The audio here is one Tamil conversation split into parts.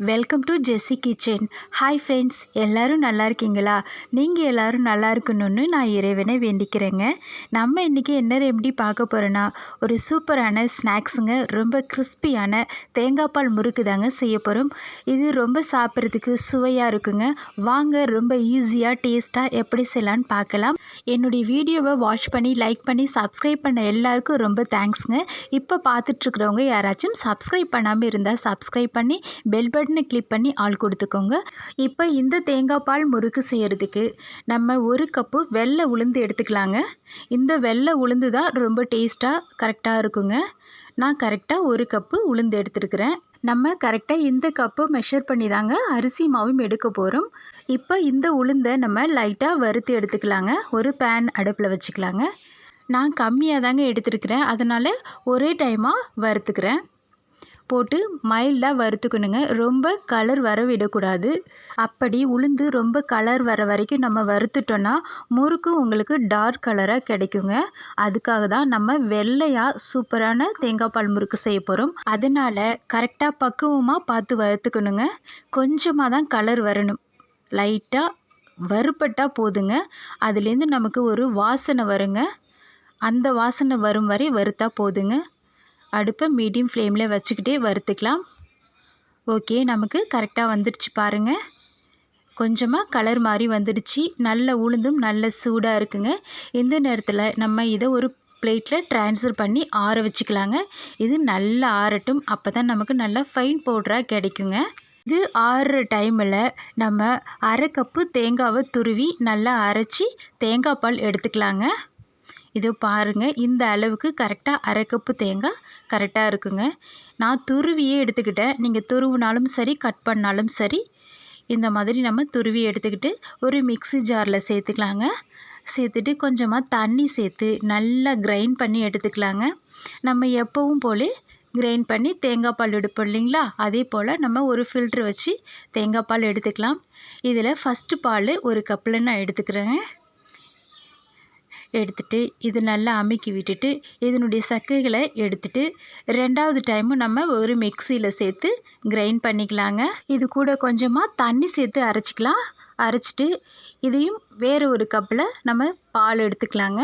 Welcome to Jessy kitchen hi friends எல்லோரும் நல்லா இருக்கீங்களா? நீங்கள் எல்லோரும் நல்லா இருக்கணும்னு நான் இறைவனை வேண்டிக்கிறேங்க. நம்ம இன்றைக்கி என்ன எப்படி பார்க்க போகிறோன்னா ஒரு சூப்பரான ஸ்நாக்ஸுங்க ரொம்ப கிறிஸ்பியான தேங்காய் பால் முறுக்கு தாங்க செய்ய போகிறோம் இது ரொம்ப சாப்பிட்றதுக்கு சுவையாக இருக்குங்க. வாங்க ரொம்ப ஈஸியாக டேஸ்ட்டாக எப்படி செய்யலான்னு பார்க்கலாம். என்னுடைய வீடியோவை வாட்ச் பண்ணி லைக் பண்ணி சப்ஸ்கிரைப் பண்ண எல்லாருக்கும் ரொம்ப தேங்க்ஸுங்க இப்போ பார்த்துட்ருக்குறவங்க யாராச்சும் சப்ஸ்கிரைப் பண்ணாமல் இருந்தால் சப்ஸ்கிரைப் பண்ணி பெல் பட்டனை கிளிக் பண்ணி ஆள் கொடுத்துக்கோங்க. இப்போ இந்த தேங்காய் பால் முறுக்கு செய்கிறதுக்கு நம்ம ஒரு கப்பு வெள்ளை உளுந்து எடுத்துக்கலாங்க. இந்த வெள்ளை உளுந்து தான் ரொம்ப டேஸ்ட்டாக கரெக்டாக இருக்குங்க. நான் கரெக்டாக ஒரு கப்பு உளுந்து எடுத்துருக்கிறேன். நம்ம கரெக்டாக இந்த கப்பு மெஷர் பண்ணி தாங்க அரிசி மாவும் எடுக்க போகிறோம் இப்போ இந்த உளுந்தை நம்ம லைட்டாக வறுத்து எடுத்துக்கலாங்க. ஒரு பேன் அடுப்பில் வச்சுக்கலாங்க. நான் கம்மியாக தாங்க எடுத்துருக்கிறேன். அதனால் ஒரே டைமாக வறுத்துக்கிறேன். போட்டு மைல்டாக வறுத்துக்கணுங்க. ரொம்ப கலர் வர விடக்கூடாது. அப்படி உளுந்து ரொம்ப கலர் வர வரைக்கும் நம்ம வறுத்துட்டோன்னா முறுக்கு உங்களுக்கு டார்க் கலராக கிடைக்குங்க. அதுக்காக தான் நம்ம வெள்ளையாக சூப்பரான தேங்காய் பால் முறுக்கு செய்ய போகிறோம் அதனால் கரெக்டாக பக்குவமாக பார்த்து வறுத்துக்கணுங்க. கொஞ்சமாக தான் கலர் வரணும். லைட்டாக வறுப்பட்டால் போதுங்க. அதுலேருந்து நமக்கு ஒரு வாசனை வருங்க. அந்த வாசனை வரும் வரை வறுத்தா போதுங்க. அடுப்பை மீடியம் ஃப்ளேமில் வச்சுக்கிட்டே வறுத்துக்கலாம். ஓகே நமக்கு கரெக்டாக வந்துடுச்சு பாருங்கள் கொஞ்சமாக கலர் மாதிரி வந்துடுச்சு. நல்ல உளுந்தும் நல்ல சூடாக இருக்குங்க. இந்த நேரத்தில் நம்ம இதை ஒரு பிளேட்டில் ட்ரான்ஸ்ஃபர் பண்ணி ஆற வச்சுக்கலாங்க. இது நல்லா ஆறட்டும். அப்போ தான் நமக்கு நல்லா ஃபைன் பவுடராக கிடைக்குங்க. இது ஆறுற டைமில் நம்ம அரை கப்பு தேங்காவை துருவி நல்லா அரைச்சி தேங்காய் பால் எடுத்துக்கலாங்க. இதோ பாருங்கள் இந்த அளவுக்கு கரெக்டாக அரை கப்பு தேங்காய் கரெக்டாக இருக்குங்க. நான் துருவியே எடுத்துக்கிட்டேன். நீங்கள் துருவினாலும் சரி கட் பண்ணாலும் சரி இந்த மாதிரி நம்ம துருவி எடுத்துக்கிட்டு ஒரு மிக்சி ஜாரில் சேர்த்துக்கலாங்க. சேர்த்துட்டு கொஞ்சமாக தண்ணி சேர்த்து நல்லா கிரைண்ட் பண்ணி எடுத்துக்கலாங்க. நம்ம எப்போவும் போல் கிரைண்ட் பண்ணி தேங்காய் பால் எடுப்போம் இல்லைங்களா? அதே போல் நம்ம ஒரு ஃபில்ட்ரு வச்சு தேங்காய் பால் எடுத்துக்கலாம். இதில் ஃபஸ்ட்டு பால் ஒரு கப்பில் நான் எடுத்துக்கிறேங்க எடுத்துட்டு இது நல்லா அமுக்கி விட்டுட்டு இதனுடைய சக்கைகளை எடுத்துட்டு ரெண்டாவது டைமும் நம்ம ஒரு மிக்சியில் சேர்த்து கிரைண்ட் பண்ணிக்கலாங்க. இது கூட கொஞ்சமாக தண்ணி சேர்த்து அரைச்சிக்கலாம். அரைச்சிட்டு இதையும் வேறு ஒரு கப்பில் நம்ம பால் எடுத்துக்கலாங்க.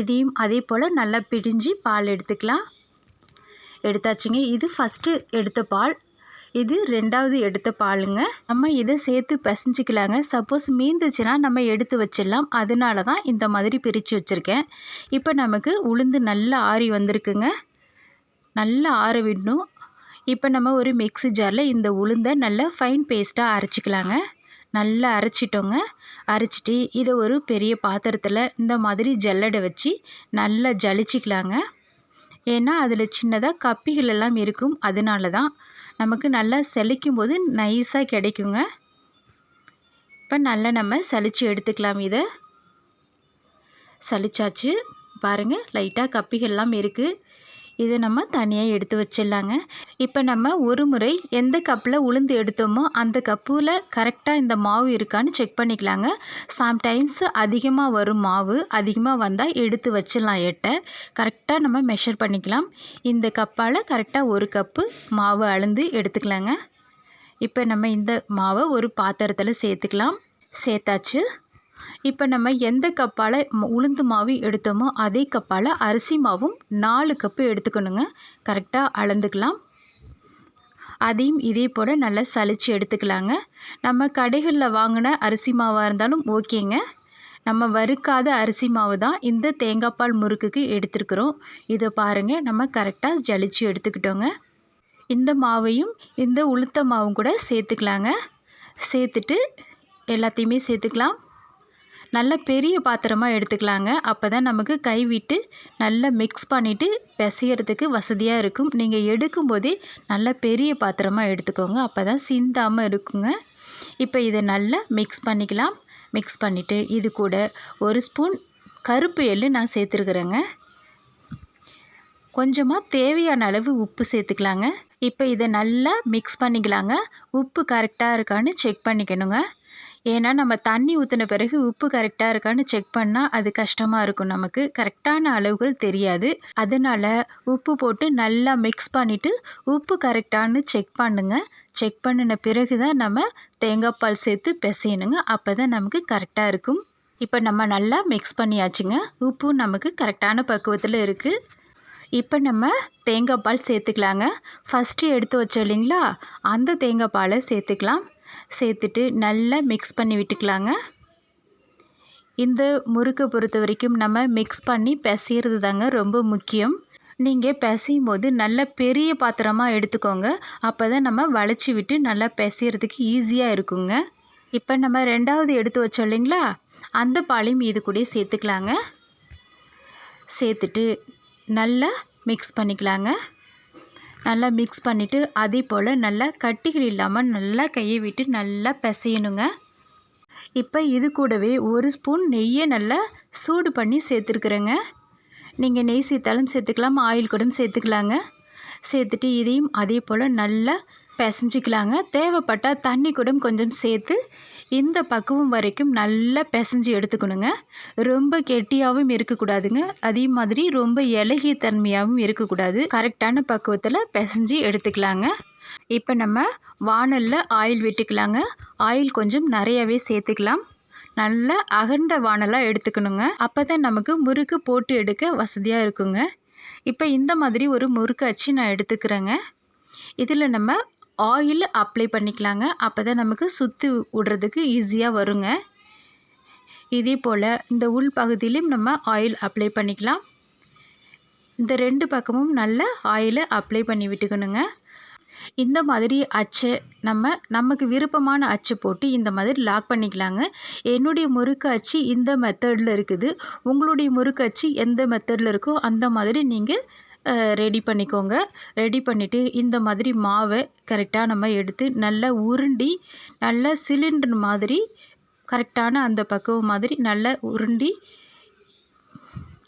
இதையும் அதே போல் நல்லா பிழிஞ்சு பால் எடுத்துக்கலாம். எடுத்தாச்சுங்க. இது ஃபஸ்ட்டு எடுத்த பால். இது ரெண்டாவது எடுத்த பாலுங்க. நம்ம இதை சேர்த்து பிசைஞ்சிக்கலாங்க. சப்போஸ் மீந்துச்சுன்னா நம்ம எடுத்து வச்சிடலாம். அதனால தான் இந்த மாதிரி பிரித்து வச்சுருக்கேன். இப்போ நமக்கு உளுந்து நல்லா ஆறி வந்திருக்குங்க. நல்லா ஆற விடணும். இப்போ நம்ம ஒரு மிக்ஸி ஜாரில் இந்த உளுந்தை நல்லா ஃபைன் பேஸ்ட்டாக அரைச்சிக்கலாங்க. நல்லா அரைச்சிட்டோங்க. அரைச்சிட்டு இதை ஒரு பெரிய பாத்திரத்தில் இந்த மாதிரி ஜல்லடை வச்சு நல்லா ஜலிச்சிக்கலாங்க. ஏன்னா அதில் சின்னதாக கப்பிகள் எல்லாம் இருக்கும். அதனால தான் நமக்கு நல்லா செழிக்கும் போது நைஸாக கிடைக்குங்க. இப்போ நல்லா நம்ம சலித்து எடுத்துக்கலாம் இதை. சலிச்சாச்சு. பாருங்கள் லைட்டாக கப்பிகள்லாம் இருக்குது இதை நம்ம தனியாக எடுத்து வச்சிடலாங்க. இப்போ நம்ம ஒரு முறை எந்த கப்பில் உளுந்து எடுத்தோமோ அந்த கப்பில் கரெக்டாக இந்த மாவு இருக்கான்னு செக் பண்ணிக்கலாங்க. சம்டைம்ஸ் அதிகமாக வரும் மாவு அதிகமாக வந்தால் எடுத்து வச்சிடலாம் எட்டை. கரெக்டாக நம்ம மெஷர் பண்ணிக்கலாம். இந்த கப்பால் கரெக்டாக ஒரு கப்பு மாவு அளந்து எடுத்துக்கலாங்க. இப்போ நம்ம இந்த மாவை ஒரு பாத்திரத்தில் சேர்த்துக்கலாம். சேர்த்தாச்சு. இப்போ நம்ம எந்த கப்பால் உளுந்து மாவு எடுத்தோமோ அதே கப்பால் அரிசி மாவும் நாலு கப்பு எடுத்துக்கணுங்க. கரெக்டாக அளந்துக்கலாம். அதையும் இதே போல் நல்லா சளிச்சு எடுத்துக்கலாங்க. நம்ம கடைகளில் வாங்கின அரிசி மாவாக இருந்தாலும் ஓகேங்க. நம்ம வறுக்காத அரிசி மாவு தான் இந்த தேங்காய் பால் முறுக்குக்கு எடுத்துருக்குறோம். இதை பாருங்கள் நம்ம கரெக்டாக ஜலிச்சு எடுத்துக்கிட்டோங்க. இந்த மாவையும் இந்த உளுத்த மாவும் கூட சேர்த்துக்கலாங்க. சேர்த்துட்டு எல்லாத்தையுமே சேர்த்துக்கலாம். நல்ல பெரிய பாத்திரமாக எடுத்துக்கலாங்க. அப்போ தான் நமக்கு கை விட்டு நல்லா மிக்ஸ் பண்ணிவிட்டு பிசையறதுக்கு வசதியாக இருக்கும். நீங்கள் எடுக்கும்போதே நல்ல பெரிய பாத்திரமாக எடுத்துக்கோங்க. அப்போ தான் சிந்தாமல் இருக்குங்க. இப்போ இதை நல்லா மிக்ஸ் பண்ணிக்கலாம். மிக்ஸ் பண்ணிவிட்டு இது கூட ஒரு ஸ்பூன் கருப்பு எள்ளு நான் சேர்த்துருக்குறேங்க. கொஞ்சமாக தேவையான அளவு உப்பு சேர்த்துக்கலாங்க. இப்போ இதை நல்லா மிக்ஸ் பண்ணிக்கலாங்க. உப்பு கரெக்டாக இருக்கான்னு செக் பண்ணிக்கணுங்க. ஏன்னா நம்ம தண்ணி ஊற்றின பிறகு உப்பு கரெக்டாக இருக்கான்னு செக் பண்ணால் அது கஷ்டமாக இருக்கும் நமக்கு. கரெக்டான அளவுகள் தெரியாது. அதனால் உப்பு போட்டு நல்லா மிக்ஸ் பண்ணிவிட்டு உப்பு கரெக்டானு செக் பண்ணுங்கள் செக் பண்ணின பிறகு தான் நம்ம தேங்காய் பால் சேர்த்து பிசையணுங்க. அப்போ தான் நமக்கு கரெக்டாக இருக்கும். இப்போ நம்ம நல்லா மிக்ஸ் பண்ணியாச்சுங்க. உப்பும் நமக்கு கரெக்டான பக்குவத்தில் இருக்குது இப்போ நம்ம தேங்காய் பால் சேர்த்துக்கலாங்க. ஃபஸ்ட்டு எடுத்து வச்சோம் இல்லைங்களா? அந்த தேங்காய் பாலை சேர்த்துக்கலாம். சேர்த்துட்டு நல்லா மிக்ஸ் பண்ணி விட்டுக்கலாங்க. இந்த முறுக்கை பொறுத்த வரைக்கும் நம்ம மிக்ஸ் பண்ணி பிசையிறது தாங்க ரொம்ப முக்கியம். நீங்கள் பிசையும் போது நல்ல பெரிய பாத்திரமாக எடுத்துக்கோங்க. அப்போ தான் நம்ம வளைச்சி விட்டு நல்லா பிசையிறதுக்கு ஈஸியாக இருக்குங்க. இப்போ நம்ம ரெண்டாவது எடுத்து வச்சோம் இல்லைங்களா? அந்த பாலையும் இது கூட சேர்த்துக்கலாங்க. சேர்த்துட்டு நல்லா மிக்ஸ் பண்ணிக்கலாங்க. நல்லா மிக்ஸ் பண்ணிவிட்டு அதே போல் நல்லா கட்டிகள் இல்லாமல் நல்லா கையை விட்டு நல்லா பிசையணுங்க. இப்போ இது கூடவே ஒரு ஸ்பூன் நெய்யை நல்லா சூடு பண்ணி சேர்த்துருக்குறேங்க. நீங்கள் நெய் சேர்த்தாலும் சேர்த்துக்கலாம் ஆயில் கூட சேர்த்துக்கலாங்க. சேர்த்துட்டு இதையும் அதே போல் நல்லா பிசைஞ்சிக்கலாங்க. தேவைப்பட்டால் தண்ணி கூட கொஞ்சம் சேர்த்து இந்த பக்குவம் வரைக்கும் நல்லா பிசைஞ்சு எடுத்துக்கணுங்க. ரொம்ப கெட்டியாகவும் இருக்கக்கூடாதுங்க. அதே மாதிரி ரொம்ப இலகிய தன்மையாகவும் இருக்கக்கூடாது. கரெக்டான பக்குவத்தில் பிசைஞ்சு எடுத்துக்கலாங்க. இப்போ நம்ம வானலில் ஆயில் விட்டுக்கலாங்க. ஆயில் கொஞ்சம் நிறையவே சேர்த்துக்கலாம். நல்லா அகண்ட வானலாக எடுத்துக்கணுங்க. அப்போ தான் நமக்கு முறுக்கு போட்டு எடுக்க வசதியாக இருக்குங்க. இப்போ இந்த மாதிரி ஒரு முறுக்கு அச்சு நான் எடுத்துக்கிறேங்க. இதில் நம்ம ஆயில் அப்ளை பண்ணிக்கலாங்க. அப்போ தான் நமக்கு சுற்றி விடுறதுக்கு ஈஸியாக வருங்க. இதே போல் இந்த உள் பகுதியிலையும் நம்ம ஆயில் அப்ளை பண்ணிக்கலாம். இந்த ரெண்டு பக்கமும் நல்ல ஆயிலை அப்ளை பண்ணி விட்டுக்கணுங்க. இந்த மாதிரி அச்சு நம்ம நமக்கு விருப்பமான அச்சு போட்டு இந்த மாதிரி லாக் பண்ணிக்கலாங்க. என்னுடைய முறுக்கு அச்சு இந்த மெத்தடில் இருக்குது. உங்களுடைய முறுக்கு அச்சு எந்த மெத்தடில் இருக்கோ அந்த மாதிரி நீங்கள் ரெடி பண்ணிக்கோங்க. ரெடி பண்ணிவிட்டு இந்த மாதிரி மாவை கரெக்டாக நம்ம எடுத்து நல்லா உருண்டி நல்லா சிலிண்டர் மாதிரி கரெக்டான அந்த பக்குவம் மாதிரி நல்லா உருண்டி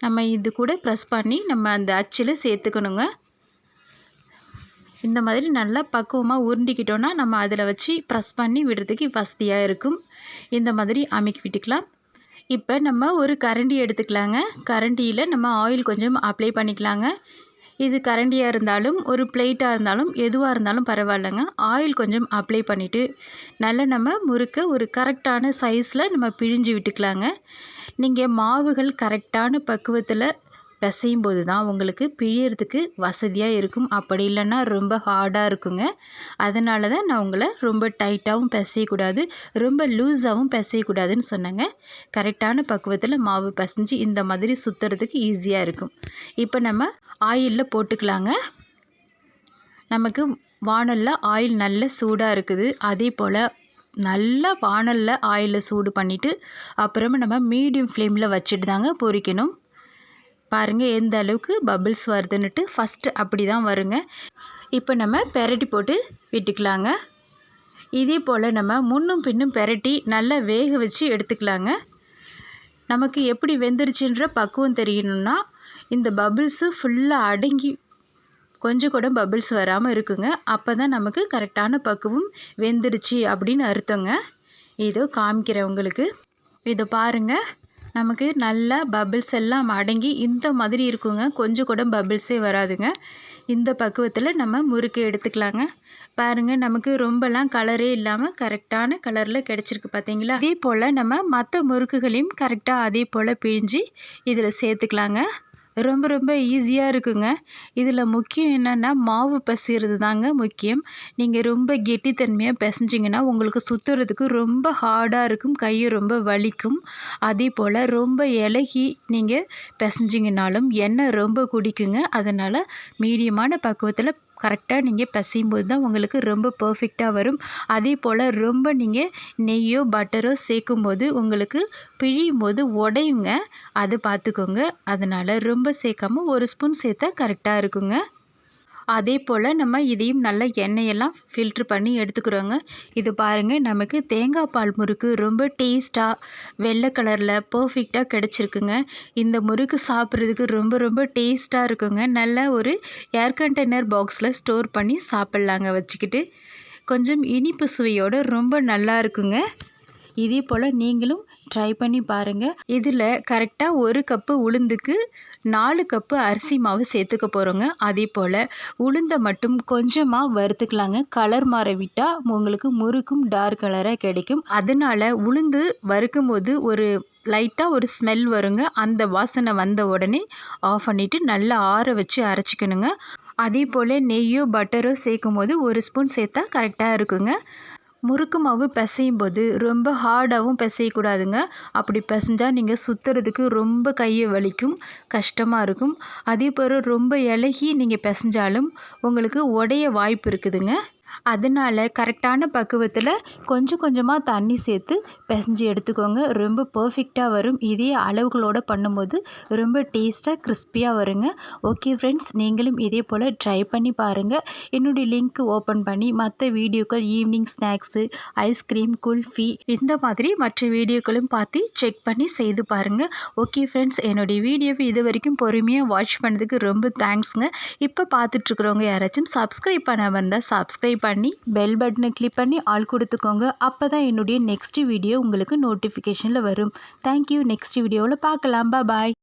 நம்ம இது கூட ப்ரெஸ் பண்ணி நம்ம அந்த அச்சில் சேர்த்துக்கணுங்க. இந்த மாதிரி நல்லா பக்குவமாக உருண்டிக்கிட்டோன்னா நம்ம அதில் வச்சு ப்ரெஸ் பண்ணி விடுறதுக்கு வசதியாக இருக்கும். இந்த மாதிரி அமைக்கி விட்டுக்கலாம். இப்போ நம்ம ஒரு கரண்டி எடுத்துக்கலாங்க. கரண்டியில் நம்ம ஆயில் கொஞ்சம் அப்ளை பண்ணிக்கலாங்க. இது கரண்டியாக இருந்தாலும் ஒரு பிளேட்டாக இருந்தாலும் எதுவாக இருந்தாலும் பரவாயில்லைங்க. ஆயில் கொஞ்சம் அப்ளை பண்ணிவிட்டு நல்லா நம்ம முறுக்க ஒரு கரெக்டான சைஸில் நம்ம பிழிஞ்சு விட்டுக்கலாங்க. நீங்கள் மாவுகள் கரெக்டான பக்குவத்தில் பிசையும் போது தான் உங்களுக்கு பிழியறதுக்கு வசதியாக இருக்கும். அப்படி இல்லைன்னா ரொம்ப ஹார்டாக இருக்குங்க. அதனால தான் நான் உங்களை ரொம்ப டைட்டாகவும் பிசையக்கூடாது ரொம்ப லூஸாகவும் பிசையக்கூடாதுன்னு சொன்னேங்க. கரெக்டான பக்குவத்தில் மாவு பிசைஞ்சு இந்த மாதிரி சுற்றுறதுக்கு ஈஸியாக இருக்கும். இப்போ நம்ம ஆயிலில் போட்டுக்கலாங்க. நமக்கு வானலில் ஆயில் நல்ல சூடாக இருக்குது. அதே போல் நல்லா வானலில் ஆயிலில் சூடு பண்ணிவிட்டு அப்புறமா நம்ம மீடியம் ஃப்ளேமில் வச்சுட்டு தாங்க பொரிக்கணும். பாருங்கள் எந்த அளவுக்கு பபிள்ஸ் வருதுன்னுட்டு ஃபஸ்ட்டு அப்படி தான் வருங்க. இப்போ நம்ம பெரட்டி போட்டு விட்டுக்கலாங்க. இதே போல் நம்ம முன்னும் பின்னும் பெரட்டி நல்லா வேக வச்சு எடுத்துக்கலாங்க. நமக்கு எப்படி வெந்துருச்சுன்ற பக்குவம் தெரியணும்னா இந்த பபிள்ஸு ஃபுல்லாக அடங்கி கொஞ்சம் கூட பபிள்ஸ் வராமல் இருக்குங்க. அப்போ தான் நமக்கு கரெக்டான பக்குவம் வெந்துருச்சு அப்படின்னு அர்த்தங்க. இதோ காமிக்கிறவங்களுக்கு இதை பாருங்கள் நமக்கு நல்லா பபிள்ஸ் எல்லாம் அடங்கி இந்த மாதிரி இருக்குங்க. கொஞ்சம் கூட பபிள்ஸே வராதுங்க. இந்த பக்குவத்தில் நம்ம முறுக்கு எடுத்துக்கலாங்க. பாருங்கள் நமக்கு ரொம்பலாம் கலரே இல்லாமல் கரெக்டான கலரில் கிடச்சிருக்கு பார்த்தீங்களா அதே போல் நம்ம மற்ற முறுக்குகளையும் கரெக்டாக அதே போல் பிழிஞ்சு இதில் சேர்த்துக்கலாங்க. ரொம்ப ரொம்ப ஈஸியாக இருக்குங்க. இதில் முக்கியம் என்னென்னா மாவு பசிறது தாங்க முக்கியம். நீங்கள் ரொம்ப கெட்டித்தன்மையாக பிசஞ்சிங்கன்னா உங்களுக்கு சுற்றுறதுக்கு ரொம்ப ஹார்டாக இருக்கும் கை ரொம்ப வலிக்கும். அதே போல் ரொம்ப இலகி நீங்கள் பிசஞ்சிங்கனாலும் எண்ணெய் ரொம்ப குடிக்குங்க. அதனால் மீடியமான பக்குவத்தில் கரெக்டாக நீங்கள் பிசையும் போது தான் உங்களுக்கு ரொம்ப பர்ஃபெக்டாக வரும். அதே போல் ரொம்ப நீங்கள் நெய்யோ பட்டரோ சேர்க்கும் போது உங்களுக்கு பிழியும் போது உடையுங்க. அது பார்த்துக்கோங்க. அதனால் ரொம்ப சேர்க்காம ஒரு ஸ்பூன் சேர்த்தா கரெக்டாக இருக்குங்க. அதே போல் நம்ம இதையும் நல்லா எண்ணெயெல்லாம் ஃபில்ட்ரு பண்ணி எடுத்துக்கிறோங்க. இது பாருங்கள் நமக்கு தேங்காய் பால் முறுக்கு ரொம்ப டேஸ்ட்டாக வெள்ளை கலரில் பர்ஃபெக்டாக கிடச்சிருக்குங்க. இந்த முறுக்கு சாப்பிட்றதுக்கு ரொம்ப ரொம்ப டேஸ்ட்டாக இருக்குங்க. நல்ல ஒரு ஏர் கண்டெய்னர் பாக்ஸில் ஸ்டோர் பண்ணி சாப்பிட்லாங்க வச்சுக்கிட்டு. கொஞ்சம் இனிப்பு சுவையோடு ரொம்ப நல்லா இருக்குங்க. இதே போல் நீங்களும் ட்ரை பண்ணி பாருங்கள் இதில் கரெக்டாக ஒரு கப்பு உளுந்துக்கு நாலு கப்பு அரிசி மாவு சேர்த்துக்க போகிறோங்க அதே போல் உளுந்தை மட்டும் கொஞ்சமாக வறுத்துக்கலாங்க. கலர் மாற விட்டால் உங்களுக்கு முறுக்கும் டார்க் கலராக கிடைக்கும். அதனால் உளுந்து வறுக்கும் போது ஒரு லைட்டாக ஒரு ஸ்மெல் வருங்க. அந்த வாசனை வந்த உடனே ஆஃப் பண்ணிவிட்டு நல்லா ஆற வச்சு அரைச்சிக்கணுங்க. அதே போல் நெய்யோ பட்டரோ சேர்க்கும் போது ஒரு ஸ்பூன் சேர்த்தா கரெக்டாக இருக்குங்க. முறுக்கு மாவு பிசையும் போது ரொம்ப ஹார்டாகவும் பிசையக்கூடாதுங்க. அப்படி பிசைஞ்சால் நீங்கள் சுற்றுறதுக்கு ரொம்ப கையை வலிக்கும் கஷ்டமாக இருக்கும். அதே போல் ரொம்ப இலகி நீங்கள் பிசைஞ்சாலும் உங்களுக்கு உடைய வாய்ப்பு இருக்குதுங்க. அதனால் கரெக்டான பக்குவத்தில் கொஞ்சம் கொஞ்சமாக தண்ணி சேர்த்து பிசைஞ்சு எடுத்துக்கோங்க. ரொம்ப பர்ஃபெக்டாக வரும். இதே அளவுகளோடு பண்ணும்போது ரொம்ப டேஸ்ட்டாக கிறிஸ்பியாக வருங்க. ஓகே ஃப்ரெண்ட்ஸ் நீங்களும் இதே போல் ட்ரை பண்ணி பாருங்கள் என்னுடைய லிங்க் ஓப்பன் பண்ணி மற்ற வீடியோக்கள் ஈவினிங் ஸ்நாக்ஸு ஐஸ்கிரீம் குல்ஃபி இந்த மாதிரி மற்ற வீடியோக்களும் பார்த்து செக் பண்ணி செய்து பாருங்கள் ஓகே ஃப்ரெண்ட்ஸ் என்னுடைய வீடியோவை இது வரைக்கும் பொறுமையாக வாட்ச் பண்ணதுக்கு ரொம்ப தேங்க்ஸுங்க இப்போ பார்த்துட்ருக்குறவங்க யாராச்சும் சப்ஸ்கிரைப் பண்ண வந்தால் சப்ஸ்கிரைப் பண்ணி பெல் பட்டனை கிளிக் பண்ணி ஆள் கொடுத்துக்கோங்க. அப்போ தான் என்னுடைய நெக்ஸ்ட் வீடியோ உங்களுக்கு நோட்டிஃபிகேஷனில் வரும். தேங்க்யூ நெக்ஸ்ட் வீடியோவில் பார்க்கலாம். பாய்